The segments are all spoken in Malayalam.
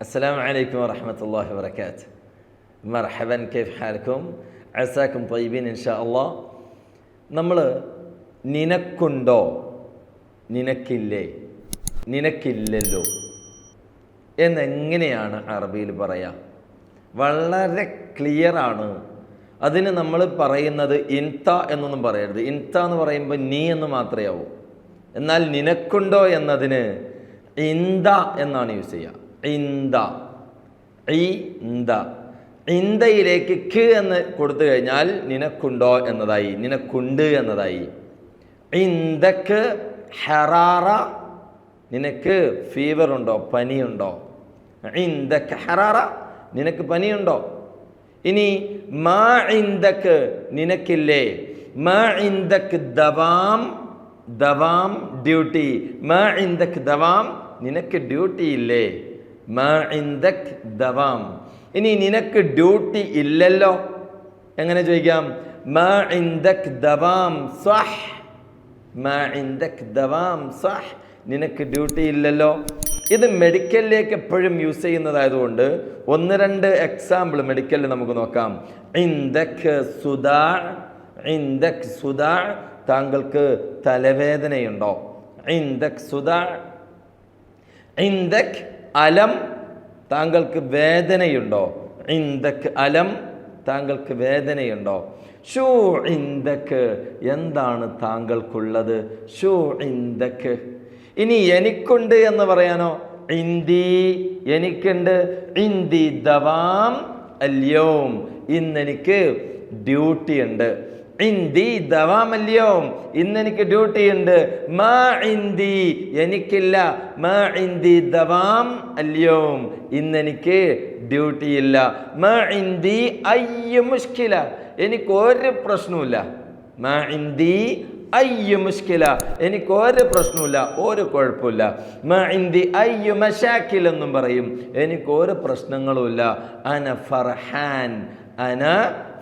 السلام عليكم ورحمة الله وبركاته مرحبا كيف حالكم عساكم طيبين إن شاء الله നമ്മൾ നിനക്കുണ്ടോ നിനക്കില്ലേ നിനക്കില്ലല്ലോ എന്നെങ്ങനെയാണ് അറബിയിൽ പറയാം വളരെ ക്ലിയറാണ് അതിന് നമ്മൾ പറയുന്നത് ഇൻത എന്നൊന്നും പറയരുത് ഇൻത എന്ന് പറയുമ്പോൾ നീ എന്ന് മാത്രമേ ആവൂ എന്നാൽ നിനക്കുണ്ടോ എന്നതിന് ഇന്ത എന്നാണ് യൂസ് ചെയ്യുക ഇന്ത ഇന്ത ഇന്ദയിലേക്ക് ക് എന്ന് കൊടുത്തു കഴിഞ്ഞാൽ നിനക്കുണ്ടോ എന്നതായി നിനക്കുണ്ട് എന്നതായി. ഇന്ദക്ക് ഹെറാറ നിനക്ക് ഫീവർ ഉണ്ടോ പനിയുണ്ടോ? ഇന്ദക്ക് ഹെറാറ നിനക്ക് പനിയുണ്ടോ? ഇനി മാ ഇന്ദക്ക് നിനക്കില്ലേ? മാ ഇന്ദക്ക് ദവാം ദവാം ഡ്യൂട്ടി. മാ ഇന്ദക്ക് ദവാം നിനക്ക് ഡ്യൂട്ടി ഇല്ലേ ദവാം. ഇനി നിനക്ക് ഡ്യൂട്ടി ഇല്ലല്ലോ. എങ്ങനെ ചോദിക്കാം? ദവാം ദവാം നിനക്ക് ഡ്യൂട്ടി ഇല്ലല്ലോ. ഇത് മെഡിക്കലിലേക്ക് എപ്പോഴും യൂസ് ചെയ്യുന്നതായതുകൊണ്ട് ഒന്ന് രണ്ട് എക്സാമ്പിൾ മെഡിക്കലിൽ നമുക്ക് നോക്കാം. ഇന്ദക് സുദാ ഇന്ദക് സുദാ. താങ്കൾക്ക് തലവേദനയുണ്ടോ? ഇന്ദക് സുദാ. ഇന്ദക് അലം താങ്കൾക്ക് വേദനയുണ്ടോ? ഇന്ദക്ക് അലം താങ്കൾക്ക് വേദനയുണ്ടോ? ഷൂ ഇന്ദക്ക് എന്താണ് താങ്കൾക്കുള്ളത്? ഷൂ ഇന്ദക്ക് ഇനി എനിക്കുണ്ട് എന്ന് പറയാനോ? ഇന്ദി എനിക്കുണ്ട്. ഇന്ദി ദവാം അല്യോം. ഇന്നെനിക്ക് ഡ്യൂട്ടി ഉണ്ട് ഇന്ദി ദവാമല്ലയോ ഇന്ന് എനിക്ക് ഡ്യൂട്ടി ഉണ്ട് മാ ഇന്തി എനിക്കില്ല. മാ ഇന്തി ദവാം അല്ലയോ ഇന്ന് എനിക്ക് ഡ്യൂട്ടി ഇല്ല മാ ഇന്തി അയ്യ മുഷ്കില. എനിക്ക് ഒരു പ്രശ്നവുമില്ല. മാ ഇന്തി അയ്യ മുഷ്കില. എനിക്ക് ഒരു പ്രശ്നവുമില്ല. ഒരു കുഴപ്പമില്ല മാ ഇന്ദി അയ്യ മഷാക്കിൽ എന്നും പറയും. എനിക്ക് ഒരു പ്രശ്നങ്ങളുമില്ല. അന ഫർഹാൻ. അന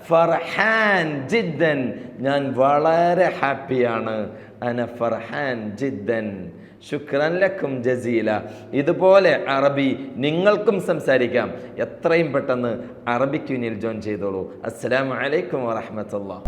ഫർഹാൻ ജിദ്ദൻ. ഞാൻ വളരെ ഹാപ്പിയാണ്. അന ഫർഹാൻ ജിദ്ദൻ. ശുക്രൻ ലക്കും ജസീല. ഇതുപോലെ അറബി നിങ്ങൾക്കും സംസാരിക്കാം. എത്രയും പെട്ടെന്ന് അറബിക്ക് യൂണിയൽ ജോയിൻ ചെയ്തോളൂ. അസ്സലാമു അലൈക്കും വറഹമത്തുള്ള